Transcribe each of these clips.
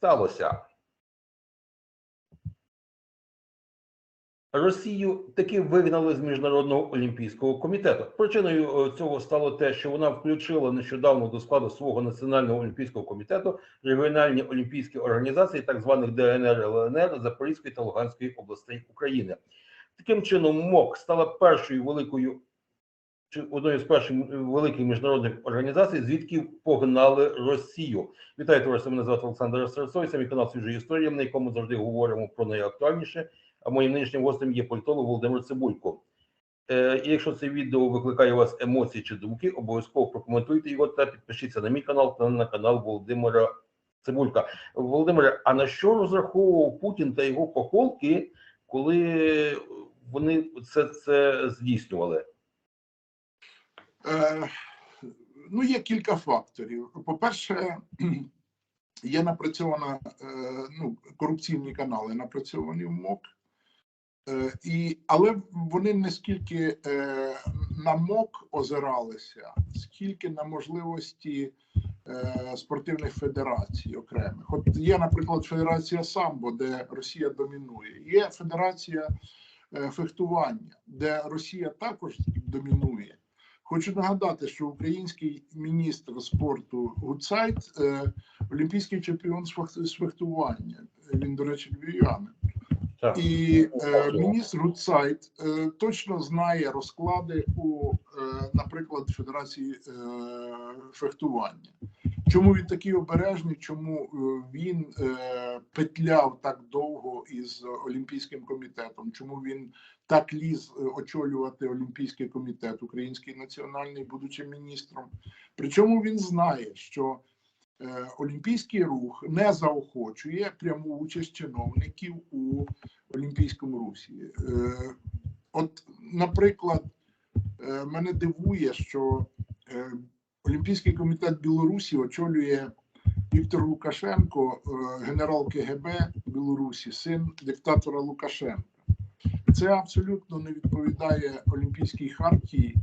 сталося? Росію таки вигнали з міжнародного олімпійського комітету. Причиною е, цього стало те, що вона включила нещодавно до складу свого національного олімпійського комітету регіональні олімпійські організації, так званих ДНР ЛНР Запорізької та Луганської областей України. Таким чином, МОК стала першою великою чи одною з перших е, великих міжнародних організацій, звідки погнали Росію. Вітаю товариство, мене звати Олександр Серцой, це мій канал свіжої історії, на якому завжди говоримо про найактуальніше. А моїм нинішнім гостем є політолог Володимир Цибулько. Е, якщо це відео викликає у вас емоції чи думки, обов'язково прокоментуйте його та підпишіться на мій канал та на канал Володимира Цибулька. Володимире, а на що розраховував Путін та його похолки, коли вони це, це здійснювали? Е, ну, є кілька факторів. По-перше, є напрацьована е, ну, корупційні канали напрацьовані в МОК. Е, і, але вони не скільки на МОК озиралися, скільки на можливості спортивних федерацій окремих. От є, наприклад, Федерація самбо, де Росія домінує. Є Федерація фехтування, де Росія також домінує. Хочу нагадати, що український міністр спорту Гуцайт е, олімпійський чемпіон з фехтування. Він, до речі, львів'янин. І е, міністр Гуцайт е, точно знає розклади у, е, наприклад, Федерації е, фехтування. Чому він такий обережний? Чому е, він е, петляв так довго із Олімпійським комітетом? Чому він так ліз е, очолювати Олімпійський комітет, український національний, будучи міністром? Причому він знає, що е, Олімпійський рух не заохочує пряму участь чиновників у Олімпійському русі. Е, От, наприклад, е, мене дивує, що е, Олімпійський комітет Білорусі очолює Віктор Лукашенко, е, генерал КГБ Білорусі, син диктатора Лукашенка. Це абсолютно не відповідає Олімпійській хартії.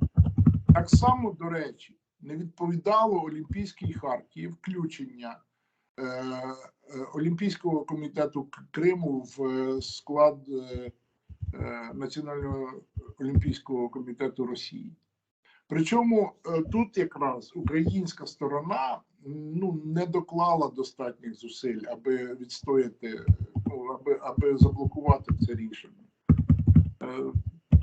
Так само, до речі, не відповідало Олімпійській хартії включення е, е, Олімпійського комітету Криму в склад Національного олімпійського комітету Росії. Причому е, тут якраз українська сторона ну не доклала достатніх зусиль, аби відстояти, ну аби, аби заблокувати це рішення. Е,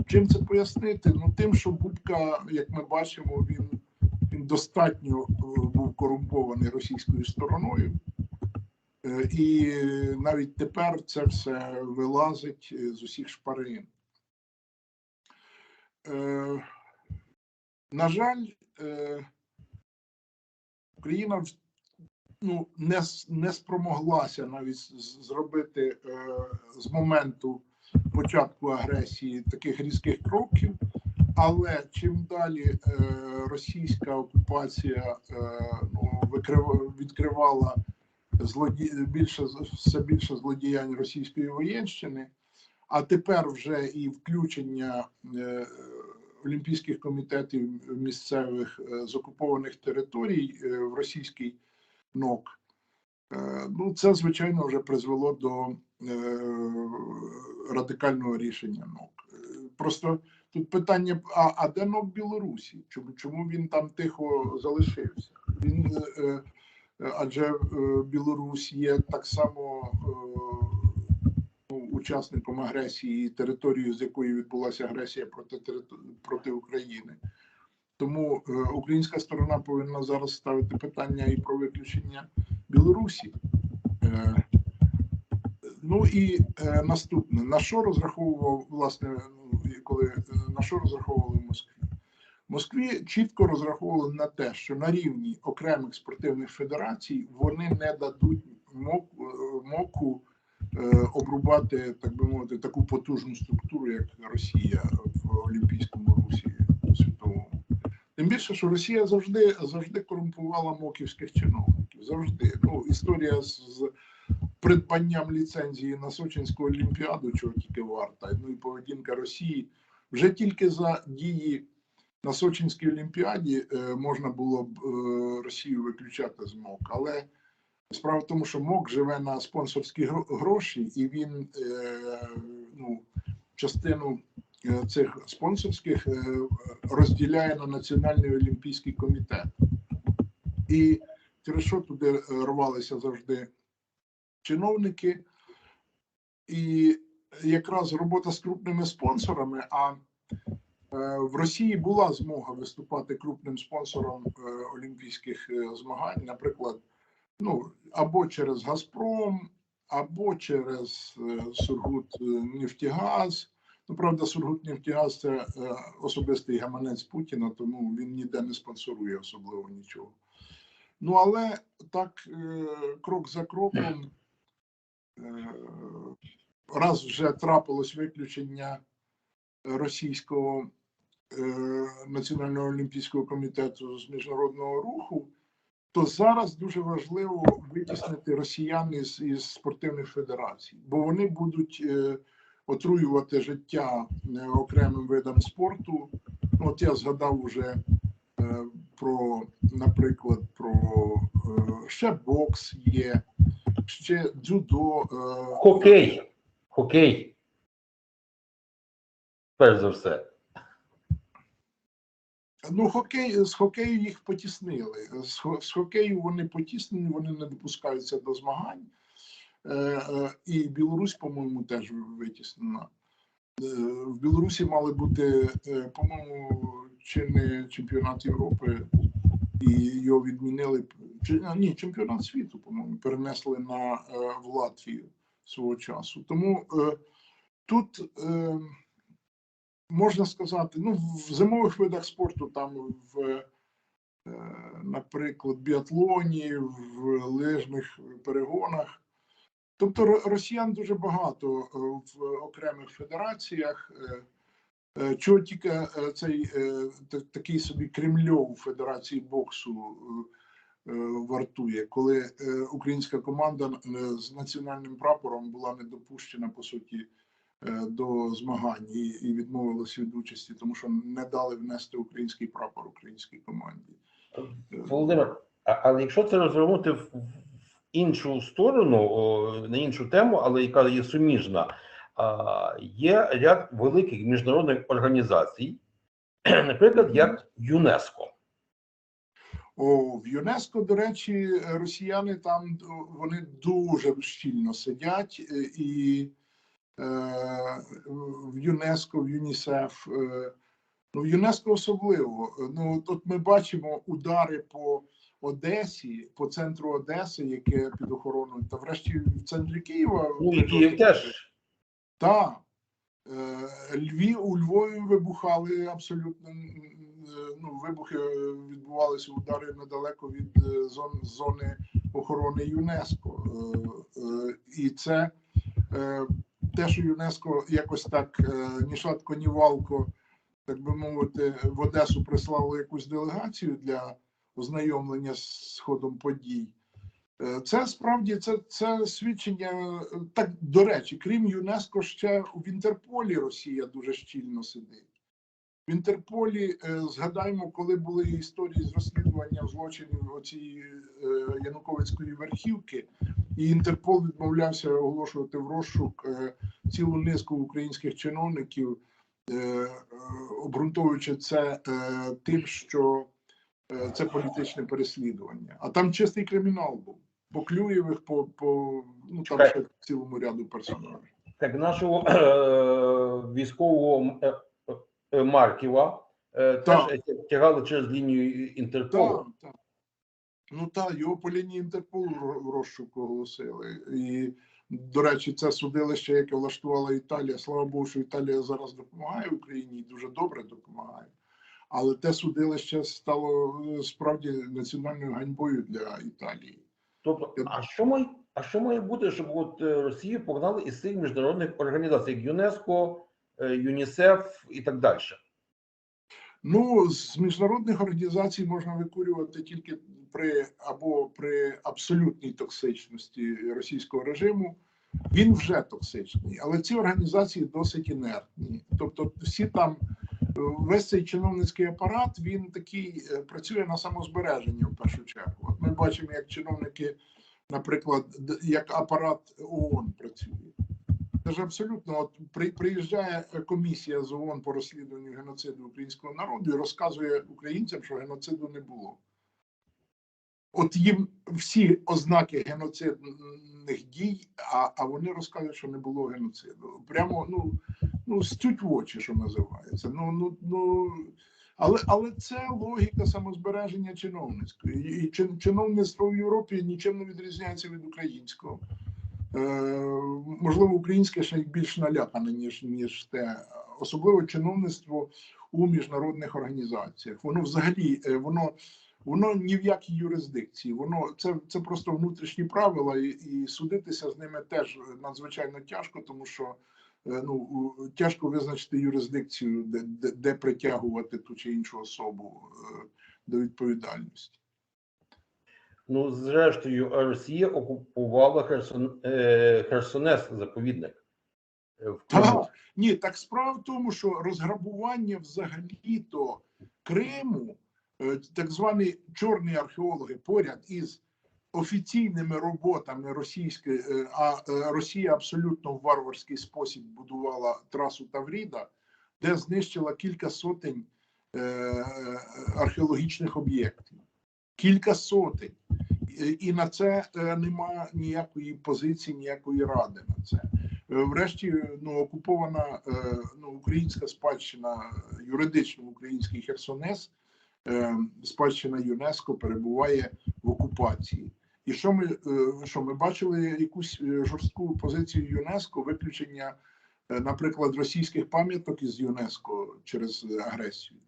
Чим це пояснити? Ну тим, що Бубка, як ми бачимо, він, він достатньо е, був корумпований російською стороною. І навіть тепер це все вилазить з усіх шпарин. На жаль, е, Україна ну, не, не спромоглася навіть зробити е, з моменту початку агресії таких різких кроків. Але чим далі е, російська окупація ну, відкривала злоді... більше все більше злодіянь російської воєнщини, а тепер вже і включення олімпійських комітетів місцевих е, з окупованих територій е, в російський НОК. Е, Ну, це звичайно вже призвело до радикального рішення НОК. Просто тут питання: а, а де НОК Білорусі? Чому, чому він там тихо залишився? Він адже Білорусь є так само учасником агресії, територією, з якої відбулася агресія проти проти України. Тому е, українська сторона повинна зараз ставити питання і про виключення Білорусі. Е, ну і е, наступне: на що розраховував власне, ну, коли на що розраховували в Москві? В Москві чітко розраховували на те, що на рівні окремих спортивних федерацій вони не дадуть моку, обрубати, так би мовити, таку потужну структуру, як Росія в Олімпійському русі світовому. Тим більше, що Росія завжди завжди корумпувала моківських чиновників. Завжди. Ну, історія з, з придбанням ліцензії на Сочинську Олімпіаду, чого тільки варта, ну і поведінка Росії вже тільки за дії на Сочинській Олімпіаді е, можна було б е, Росію виключати з МОК, але Справа в тому, що МОК живе на спонсорські гроші, і він е, ну, частину е, цих спонсорських е, розділяє на Національний олімпійський комітет. І через що туди рвалися завжди чиновники, і якраз робота з крупними спонсорами. А в Росії була змога виступати крупним спонсором олімпійських змагань, наприклад, ну або через Газпром, або через е, Сургут е, Нефтігаз. Ну, правда, Сургут Нефтігаз це е, особистий гаманець Путіна, тому він ніде не спонсорує особливо нічого. Ну, але так, крок за кроком, раз вже трапилось виключення російського Національного олімпійського комітету з міжнародного руху, то зараз дуже важливо витіснити росіян із, із спортивних федерацій, бо вони будуть е, отруювати життя е, окремим видам спорту. От я згадав уже е, про, наприклад, про е, ще бокс є, ще дзюдо. е, Хокей. Хокей. Перш за все. Ну, хокей з хокею їх потіснили. З, хокею вони потіснені, вони не допускаються до змагань. Е, е, і Білорусь, по-моєму, теж витіснена. Е, в Білорусі мали бути, по-моєму, чи не чемпіонат Європи, і його відмінили. Чи, ні, чемпіонат світу, по-моєму, перенесли на в Латвію свого часу. Тому тут. Можна сказати, ну, в зимових видах спорту, там в, е, наприклад, біатлоні, в лижних перегонах. Тобто росіян дуже багато е, в окремих федераціях. Е, Чого тільки цей такий собі Кремльов Федерації боксу вартує, коли українська команда з національним прапором була не допущена по суті до змагань і, і відмовилися від участі, тому що не дали внести український прапор українській команді. Володимир, але якщо це розвернути в, іншу сторону, на іншу тему, але яка є суміжна, є ряд великих міжнародних організацій, наприклад, як ЮНЕСКО. О, в ЮНЕСКО, до речі, росіяни там вони дуже щільно сидять, е, і е, в ЮНЕСКО, в ЮНІСЕФ. Е, ну, в ЮНЕСКо особливо. Ну, тут ми бачимо удари по Одесі, по центру Одеси, яке під охороною, та врешті в центрі Києва. Ну і Київ теж Так. Е, Львів у Львові вибухали абсолютно е, ну, вибухи е, відбувалися удари недалеко від е, зон, зони охорони ЮНЕСКО. Е, е, І це е, те, що ЮНЕСКО якось так ні шатко, ні валко, так би мовити, в Одесу прислало якусь делегацію для ознайомлення з ходом подій. Е, Це справді це, це свідчення. е, Так до речі, крім ЮНЕСКО, ще в Інтерполі Росія дуже щільно сидить. В Інтерполі е, згадаймо, коли були історії з розслідуванням злочинів оцієї Януковицької верхівки, і Інтерпол відмовлявся оголошувати в розшук е, цілу низку українських чиновників, е, е, обґрунтовуючи це тим, що це політичне переслідування. А там чистий кримінал був. По Клюєвих, по, по ну там ще цілому ряду персонажів. так нашого е, військового е, е, Марківа е, теж тягали через лінію Інтерполу. Так, так. Ну так, його по лінії Інтерполу ро- в розшук оголосили. І, до речі, це судилище, яке влаштувала Італія. Слава Богу, що Італія зараз допомагає Україні і дуже добре допомагає. Але те судилище стало е, справді національною ганьбою для Італії. Тобто, а що має, а що має бути, щоб от е, Росію погнали із цих міжнародних організацій, як ЮНЕСКО, е, ЮНІСЕФ і так далі? Ну, з міжнародних організацій можна викурювати тільки при або при абсолютній токсичності російського режиму. Він вже токсичний, але ці організації досить інертні. Тобто, всі там е, весь цей чиновницький апарат він такий е, працює на самозбереження в першу чергу. От ми бачимо, як чиновники наприклад, як апарат ООН працює. Це ж абсолютно от при, приїжджає комісія з ООН по розслідуванню геноциду українського народу і розказує українцям, що геноциду не було. От їм всі ознаки геноцидних дій, а, а вони розказують, що не було геноциду. Прямо ну, ну стють в очі, що називається. Ну, ну, ну, але, але це логіка самозбереження чиновницької. І чин- чиновництво в Європі нічим не відрізняється від українського. Е, можливо, українське ще більш налякане, ніж, ніж те. Особливо чиновництво у міжнародних організаціях. Воно взагалі е, воно, воно ні в якій юрисдикції. Воно це, це просто внутрішні правила, і, і судитися з ними теж надзвичайно тяжко, тому що е, ну, тяжко визначити юрисдикцію, де, де, де притягувати ту чи іншу особу е, до відповідальності. Ну, зрештою, Росія окупувала Херсон, е, Херсонес заповідник. Криму. Так, ні, так справа в тому, що розграбування взагалі-то Криму, е, так звані чорні археологи, поряд із офіційними роботами російської, е, а е, Росія абсолютно в варварський спосіб будувала трасу Тавріда, де знищила кілька сотень е, археологічних об'єктів. Кілька сотень. І- на це е, нема ніякої позиції, ніякої ради на це. Е, Врешті, ну, окупована е, ну, українська спадщина, юридично український Херсонес, е, спадщина ЮНЕСКО перебуває в окупації. І що ми, е, що ми бачили якусь е, жорстку позицію ЮНЕСКО, виключення, е, наприклад, російських пам'яток із ЮНЕСКО через е, агресію?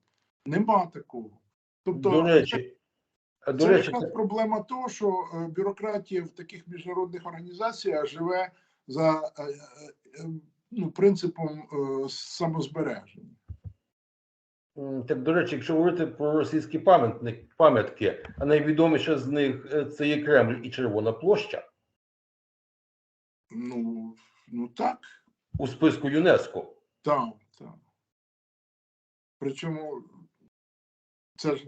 Нема такого. Тобто, До речі, до це речі, якраз це- проблема того, що е, бюрократія в таких міжнародних організаціях живе за е, е, е, ну, принципом е, самозбереження. Так, до речі, якщо говорити про російські пам'ятки, а найвідоміше з них е, це є Кремль і Червона площа Ну, ну так, у списку ЮНЕСКО. так, так. Причому це ж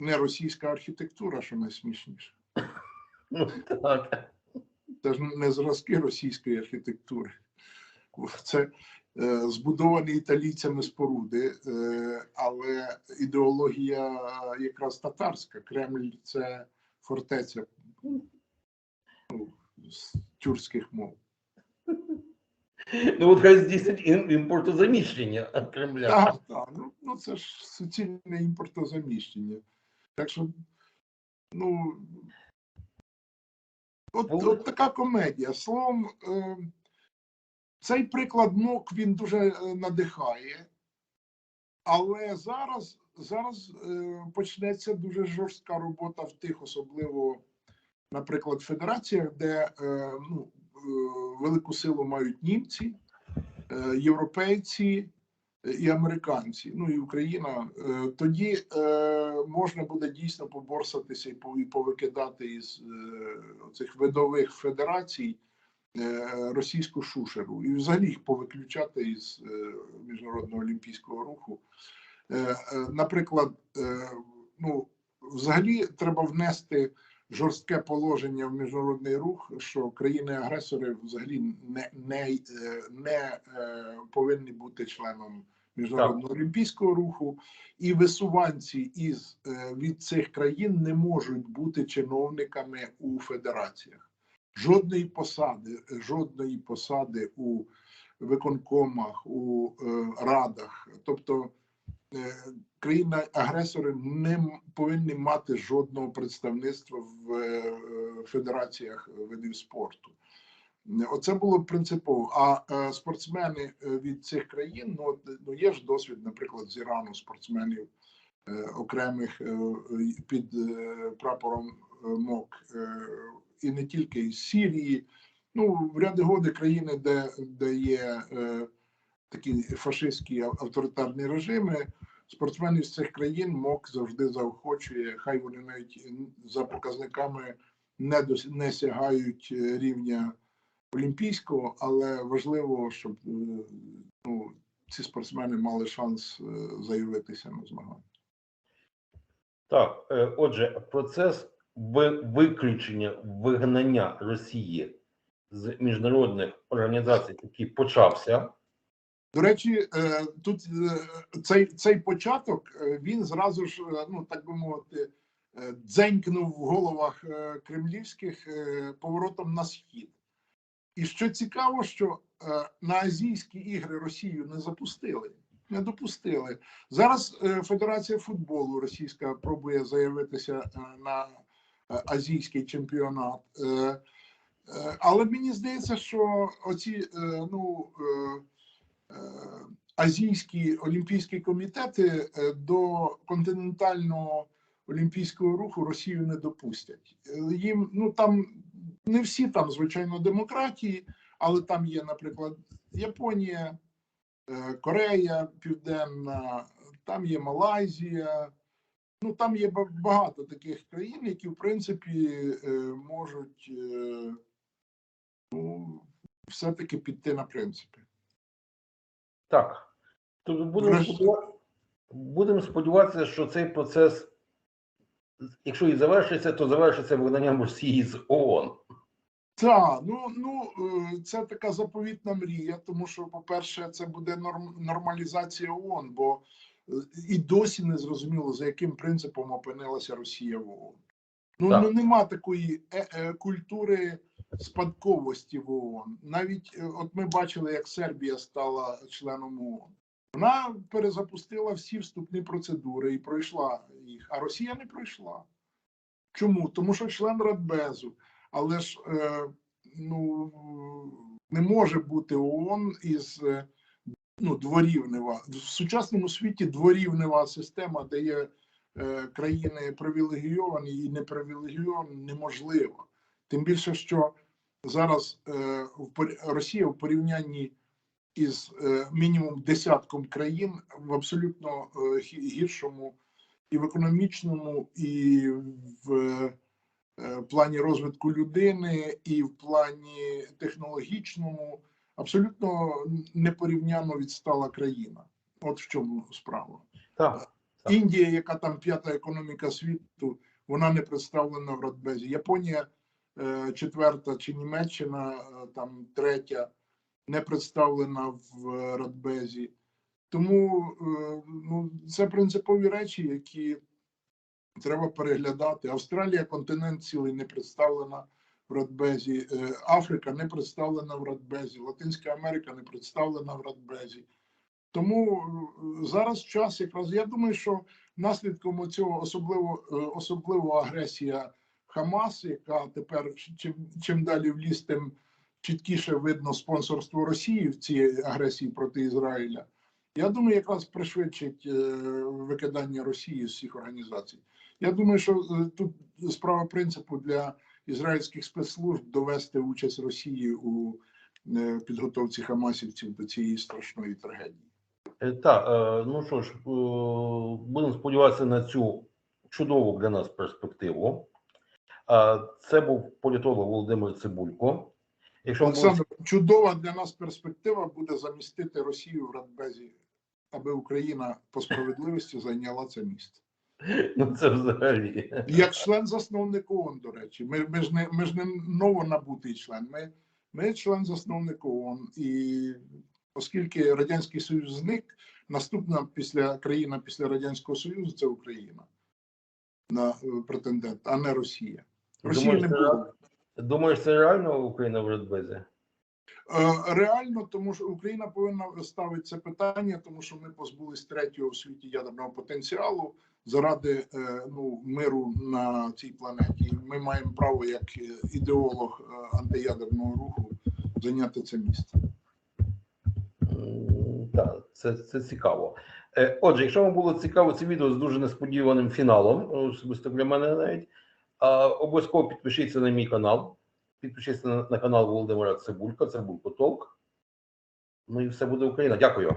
не російська архітектура, що найсмішніше. Ну так. Це ж не зразки російської архітектури. Це збудовані італійцями споруди, е, але ідеологія якраз татарська. Кремль це фортеця ну, з тюркських мов. Ну от хай здійснить імпортозаміщення Кремля. Так, так. Ну, ну це ж суцільне імпортозаміщення. Так що, ну. От, от така комедія. Словом, е, цей приклад МОК він дуже е, надихає, але зараз, зараз е, почнеться дуже жорстка робота в тих, особливо, наприклад, федераціях, де е, ну, велику силу мають німці, європейці і американці, ну і Україна, тоді можна буде дійсно поборсатися і повикидати із цих видових федерацій російську шушеру і взагалі їх повиключати із е, міжнародного олімпійського руху. Е, е, Наприклад, е, ну взагалі треба внести жорстке положення в міжнародний рух, що країни-агресори взагалі не, не, е, не е, повинні бути членом міжнародного олімпійського руху, і висуванці із е, від цих країн не можуть бути чиновниками у федераціях. Жодної посади, жодної посади у виконкомах, у е, радах, тобто е, країни-агресори не м- повинні мати жодного представництва в е, федераціях видів спорту. Оце було принципово. А е, спортсмени е, від цих країн, ну, ну є ж досвід, наприклад, з Ірану спортсменів е, окремих е, е, під е, прапором е, МОК, е, і не тільки із Сірії. Ну, в ряди годи країни, де, де є е, такі фашистські авторитарні режими, спортсменів з цих країн МОК завжди заохочує, хай вони навіть за показниками не, дос, не сягають е, рівня олімпійського, але важливо, щоб е, ну, ці спортсмени мали шанс е, заявитися на змагання. Так, отже, процес виключення вигнання Росії з міжнародних організацій, який почався. До речі, е, тут е, цей, цей початок е, він зразу ж, ну так би мовити, дзенькнув в головах кремлівських поворотом на схід. І що цікаво, що на азійські ігри Росію не запустили, не допустили. Зараз Федерація футболу російська пробує заявитися на азійський чемпіонат. Е, е, Але мені здається, що оці е, ну. е, е, азійські олімпійські комітети е, до континентального олімпійського руху Росію не допустять. Е, Їм ну там не всі там, звичайно, демократії, але там є, наприклад, Японія, е, Корея Південна, там є Малайзія. Ну там є багато таких країн, які в принципі е, можуть е, ну, все-таки піти на принципи. Так. Тобто будемо сподіватися, будемо сподіватися, що цей процес, якщо і завершиться, то завершиться вигнанням Росії з ООН. Так, ну ну е, це така заповітна мрія, тому що, по-перше, це буде норм, нормалізація ООН, бо і досі не зрозуміло, за яким принципом опинилася Росія в ООН. Ну, Так. ну нема такої е, е, культури спадковості в ООН. Навіть е, от ми бачили, як Сербія стала членом ООН. Вона перезапустила всі вступні процедури і пройшла їх, а Росія не пройшла. Чому? Тому що член Радбезу. Але ж е, ну, не може бути ООН із е, ну, дворівнева. В сучасному світі дворівнева система, де є е, країни привілегійовані і непривілегійовані, неможлива. Тим більше, що зараз е, Росія в порівнянні із е, мінімум десятком країн в абсолютно е, гіршому і в економічному, і в е, плані розвитку людини, і в плані технологічному абсолютно непорівняно відстала країна. От в чому справа. Так. Так. Індія, яка там п'ята економіка світу, вона не представлена в Радбезі. Японія е, четверта чи Німеччина е, там третя не представлена в е, Радбезі. Тому е, ну, це принципові речі, які треба переглядати. Австралія, континент цілий не представлена в Радбезі, Е, Африка не представлена в Радбезі, Латинська Америка не представлена в Радбезі. Тому е, зараз час якраз я думаю, що наслідком цього особливо е, особливо агресія Хамас, яка тепер чим, чим далі в ліс, тим чіткіше видно спонсорство Росії в цій агресії проти Ізраїля. Я думаю, якраз пришвидшить викидання Росії з всіх організацій. Я думаю, що тут справа принципу для ізраїльських спецслужб довести участь Росії у е, підготовці хамасівців до цієї страшної трагедії. Е, Так, е, ну що ж, будемо сподіватися на цю чудову для нас перспективу. Це був політолог Володимир Цибулько. Якщо Олександр, чудова для нас перспектива буде замістити Росію в Радбезі, аби Україна по справедливості зайняла це місце. ну це взагалі. Як член засновник ООН, до речі, ми, ми ж не ми ж не новонабутий член. Ми, ми член засновник ООН. І оскільки Радянський Союз зник, наступна після країна після Радянського Союзу це Україна на е, претендент, а не Росія. Росії Думаєш, не це Думаєш, це реально Україна в Радбезі? Е, Реально, тому що Україна повинна ставити це питання, тому що ми позбулись третього у світі ядерного потенціалу заради е, ну, миру на цій планеті. Ми маємо право, як ідеолог е, антиядерного руху, зайняти це місце. Так, це, це цікаво. Отже, якщо вам було цікаво це відео з дуже несподіваним фіналом, особисто для мене навіть, обов'язково підпишіться на мій канал, підпишіться на, на канал Володимира Цибулька, Цибулько Толк. Ну і все буде Україна. Дякую.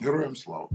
Героям слава!